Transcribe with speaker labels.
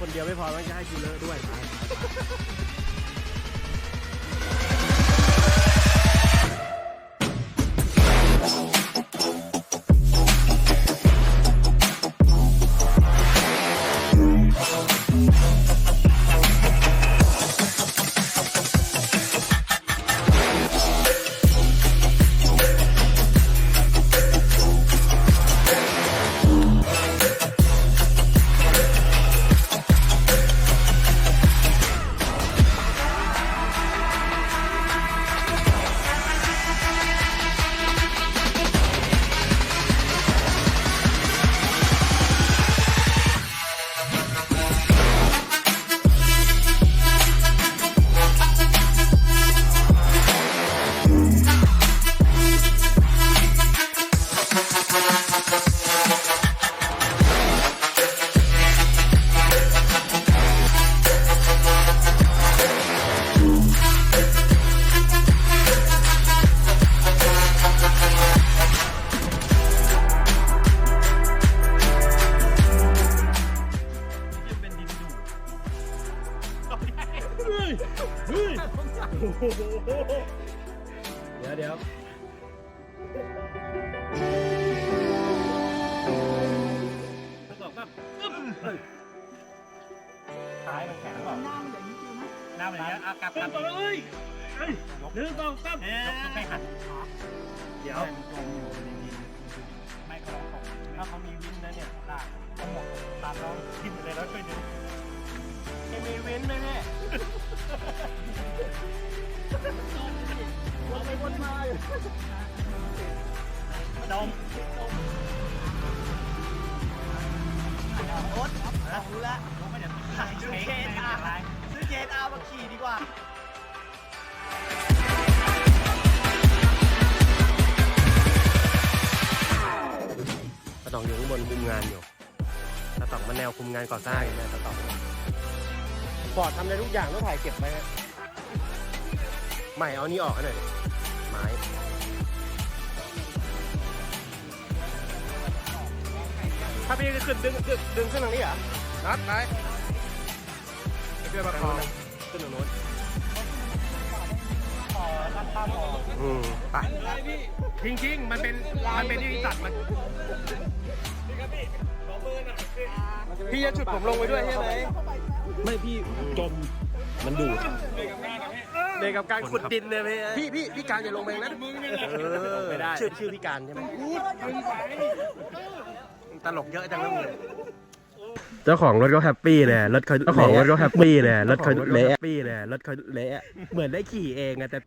Speaker 1: คนเดียวไม่พอต้องจะให้กูเลอะด้วย
Speaker 2: ย
Speaker 1: เดี๋ยวเดี๋ยว
Speaker 2: ทดสอบก็ท้ายมันแข็งก่อน
Speaker 3: หน้ามันอย่างนี้คือไหม
Speaker 2: หน้ามันอย่างเงี้อะกลับกลับเอ้ยหนึ่งสองสามยกยกไปหัน
Speaker 1: เดี๋ยว
Speaker 2: จมอยู่ในดินไม่ก็ลองตกถ้าเขามีวินนะเนี่ยลากเขาหมดตามน้องกินไปเลยแล้วช่วยดึงไมีวินไหมเนี่ย
Speaker 1: มาอยู่
Speaker 2: ดม
Speaker 3: โอ๊ตรู้แล้ว
Speaker 2: ลงไม่เดี๋ยว
Speaker 3: ขายซื้อเคนอาซื้อเคนอามาขี่ดีกว่า
Speaker 1: ตะตองอยู่ข้างบนคุมงานอยู่ตะตองมาแนวคุมงานก่อสร้างอยู่นะตะตองฟอร์ดทำได้ทุกอย่างต้องถ่ายเก็บไว้ฮะใหม่เอานี่ออกให้หน่อยดิไม้ถ้าพี่ก็ขึ้นดึงดึงดึงขึ้นทางนี้เหรอนัดไปไอ้เพื่อนประคองขึ้นตรงโน้น
Speaker 2: ต่อตั้งข้ามออก
Speaker 1: อืมไปจริงจริงๆมันเป็นมันเป็นที่สัตว์มันพี่จะฉุดผมลงไปด้วยใช่ไหม
Speaker 4: ไม่พี่จมมันดูด
Speaker 1: ในกับการขุดดินเลยพี่พี่พี่การจะลงไปนะเออไม่ได้ชื่อชื่อพี่การใช่ไหมตลกเยอะจังเลยเจ้าของรถก็แฮปปี้เลยรถเขาเจ้าของรถก็แฮปปี้เลยรถเขาเละปี้เลยรถเขาเละเหมือนได้ขี่เองอะแต่